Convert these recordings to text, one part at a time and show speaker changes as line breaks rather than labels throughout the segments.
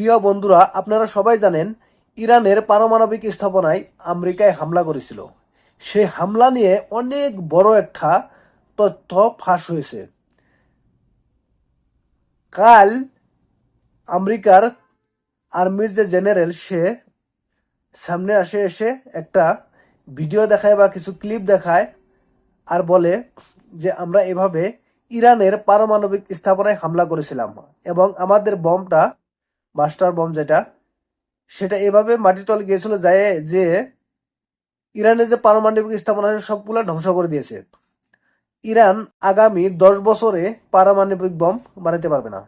প্রিয় বন্ধুরা, আপনারা সবাই জানেন, ইরানের পারমাণবিক স্থাপনায় আমেরিকায় হামলা করেছিল। সেই হামলা নিয়ে অনেক বড় একটা তথ্য ফাঁস হয়েছে। কাল আমেরিকার আর্মির যে জেনারেল, সে সামনে আসে এসে একটা ভিডিও দেখায় বা কিছু ক্লিপ দেখায় আর বলে যে, আমরা এভাবে ইরানের পারমাণবিক স্থাপনায় হামলা করেছিলাম এবং আমাদের বমটা মাস্টার বম যেটা, সেটা এভাবে মাটির তলে গিয়েছিল যায় যে ইরানের যে পারমাণবিক স্থাপনা আছে সবগুলো ধ্বংস করে দিয়েছে। ইরান আগামী দশ বছরে পারমাণবিক বম বানাতে পারবে না।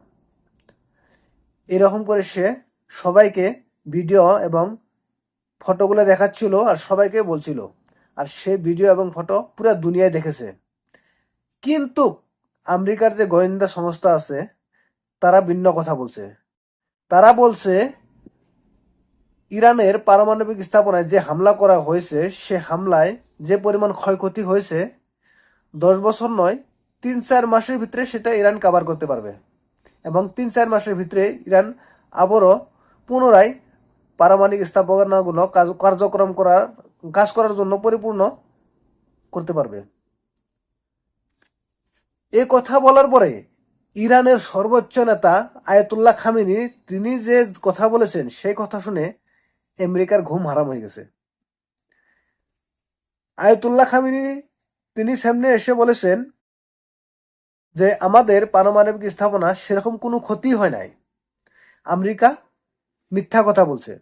এরকম করে সে সবাইকে ভিডিও এবং ফটোগুলো দেখাচ্ছিল আর সবাইকে বলছিল। আর সে ভিডিও এবং ফটো পুরো দুনিয়ায় দেখেছে। কিন্তু আমেরিকার যে গোয়েন্দা সংস্থা আছে, তারা ভিন্ন কথা বলছে। তারা বলছে, ইরানের পারমাণবিক স্থাপনায় যে হামলা করা হয়েছে, সে হামলায় যে পরিমাণ ক্ষয়ক্ষতি হয়েছে, দশ বছর নয়, তিন চার মাসের ভিতরে সেটা ইরান কাভার করতে পারবে। এবং তিন চার মাসের ভিতরে ইরান আবারও পুনরায় পারমাণবিক স্থাপনাগুলো কাজ, কার্যক্রম করার, কাজ করার জন্য পরিপূর্ণ করতে পারবে। এ কথা বলার পরে ইরানের সর্বোচ্চ নেতা আয়াতুল্লাহ খামিনি, তিনি যে কথা বলেছেন, সেই কথা শুনে আমেরিকার ঘুম হারাম হয়ে গেছে। আয়াতুল্লাহ খামিনি, তিনি সামনে এসে বলেছেন যে, আমাদের পারমাণবিক স্থাপনা সেরকম কোনো ক্ষতি হয় নাই। আমেরিকা মিথ্যা কথা বলছে।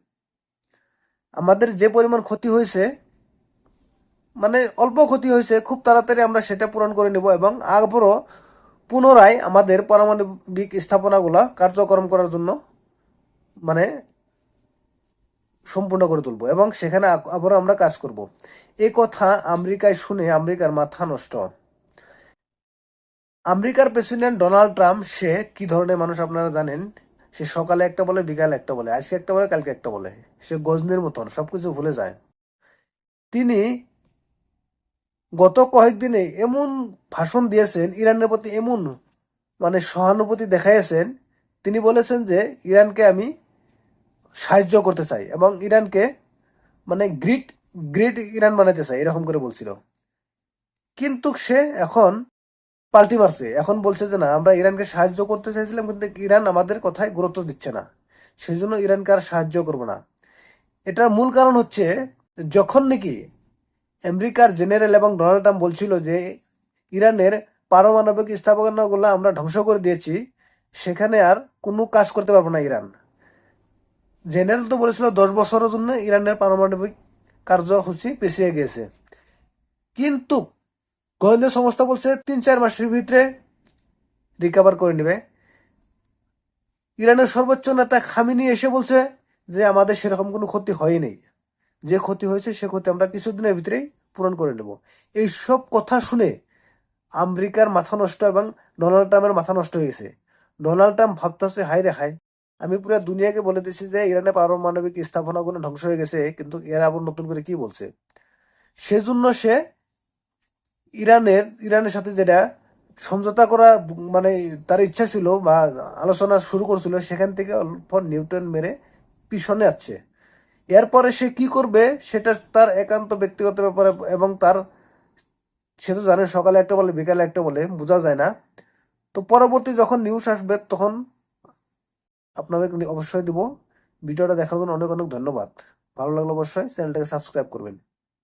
আমাদের যে পরিমাণ ক্ষতি হয়েছে মানে অল্প ক্ষতি হয়েছে, খুব তাড়াতাড়ি আমরা সেটা পূরণ করে নেব এবং আবারও পুনরায় আমাদের পারমাণবিক স্থাপনাগুলো কার্যক্রম করার জন্য মানে সম্পূর্ণ করে তুলব এবং সেখানে আবারও আমরা কাজ করব। এই কথা আমেরিকায় শুনে আমেরিকার মাথা নষ্ট। আমেরিকার প্রেসিডেন্ট ডোনাল্ড ট্রাম্প, সে কি ধরনের মানুষ আপনারা জানেন? সে সকালে একটা বলে, বিকালে একটা বলে, আজকে একটা বলে, কালকে একটা বলে। সে গজনির মতন, সবকিছু ভুলে যায়। তিনি গত কয়েকদিনে এমন ভাষণ দিয়েছেন, ইরানের প্রতি এমন মানে সহানুভূতি দেখাইয়েছেন, তিনি বলেছেন যে ইরানকে আমি সাহায্য করতে চাই এবং ইরানকে মানে গ্রিট গ্রিট ইরান বানাতে চাই, এরকম করে বলছিল। কিন্তু সে এখন পাল্টি মারছে। এখন বলছে যে না, আমরা ইরানকে সাহায্য করতে চাইছিলাম, কিন্তু ইরান আমাদের কথায় গুরুত্ব দিচ্ছে না। সেই জন্য ইরানকে আর সাহায্য করব না। এটার মূল কারণ হচ্ছে, যখন নাকি আমেরিকার জেনারেল এবং ডোনাল্ড ট্রাম্প বলছিল যে, ইরানের পারমাণবিক স্থাপনাগুলো আমরা ধ্বংস করে দিয়েছি, সেখানে আর কোনো কাজ করতে পারব না ইরান। জেনারেল তো বলেছিল দশ বছরের জন্য ইরানের পারমাণবিক কার্যসূচি পিছিয়ে গিয়েছে। কিন্তু গোয়েন্দা সংস্থা বলছে তিন চার মাসের ভিতরে রিকভার করে নেবে। ইরানের সর্বোচ্চ নেতা খামিনি এসে বলছে যে, আমাদের সেরকম কোনো ক্ষতি হয়নি। যে ক্ষতি হয়েছে, সে ক্ষতি আমরা কিছুদিনের ভিতরেই পূরণ করে নেব। এই সব কথা শুনে আমেরিকার মাথা নষ্ট এবং ডোনাল্ড ট্রাম্পের মাথা নষ্ট হয়েছে ডোনাল্ড ট্রাম্প ভাবতেছে হাই রে হাই আমি পুরো দুনিয়াকে বলে দিচ্ছি যে ইরানে পারমাণবিক স্থাপনাগুলো ধ্বংস হয়ে গেছে, কিন্তু এরা আবার নতুন করে কি বলছে? সেজন্য সে ইরানের ইরানের সাথে যেটা সমঝোতা করা মানে তার ইচ্ছা ছিল বা আলোচনা শুরু করছিল, সেখান থেকে অল্প নিউটন মেরে পিছনে আছে এরপরে সে কি করবে, সেটা তার একান্ত ব্যক্তিগত ব্যাপারে এবং তার, সে তো জানে সকালে একটা বলে, বিকালে একটা বলে, বোঝা যায় না। তো পরবর্তী যখন নিউজ আসবে, তখন আপনাদের অবশ্যই দিব। ভিডিওটা দেখার জন্য অনেক অনেক ধন্যবাদ। ভালো লাগল অবশ্যই চ্যানেলটাকে সাবস্ক্রাইব করবেন।